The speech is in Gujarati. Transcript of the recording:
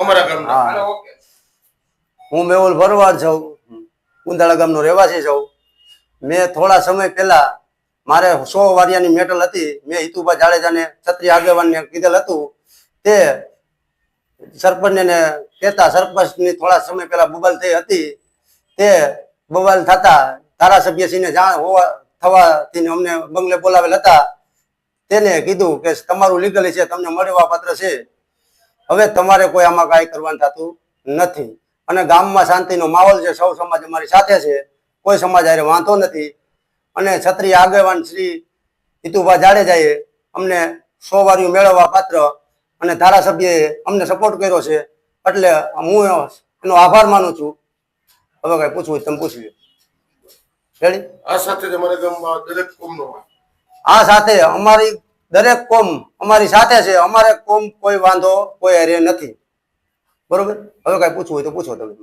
અમારા ગામના. ઓકે. હું મેહુલ ભરવાડ છું કુંદાળા ગામનો રહેવાસી છું મેં થોડા સમય પહેલા મારે સો વારિયાની મેટલ હતી. મેં હિતુભા જાડેજાને ક્ષત્રિય આગેવાનને કીધેલ હતું. તે સરપંચને કહેતા સરપંચની થોડા સમય પહેલા બબાલ થઈ હતી. તે બબાલ થતા ધારાસભ્યશ્રીને જાણ હોવા થવાથી અમને બંગલે બોલાવેલ હતા. તેને કીધું કે તમારું લીગલી છે તમને મળવા પાત્ર છે. હવે તમારે કોઈ આમાં કાંઈ કરવાનું થતું નથી. અને ગામમાં શાંતિનો માહોલ છે સૌ સમાજ અમારી સાથે છે કોઈ સમાજ હારે વાંધો નથી. અને છત્રી આગેવાન શ્રી હિતુભા જાડેજાએ અમને સો વાર્યું મેળવવા પાત્ર અને ધારાસભ્યએ અમને સપોર્ટ કર્યો છે. એટલે હું એનો આભાર માનું છું. હવે કઈ પૂછવું તમે પૂછવી રેડી આ સાથે અમારા દરેક કોમ અમારી સાથે છે. અમારે કોમ કોઈ વાંધો, કોઈ હારે નથી. બરોબર? હવે કઈ પૂછવું હોય તો પૂછો તમે.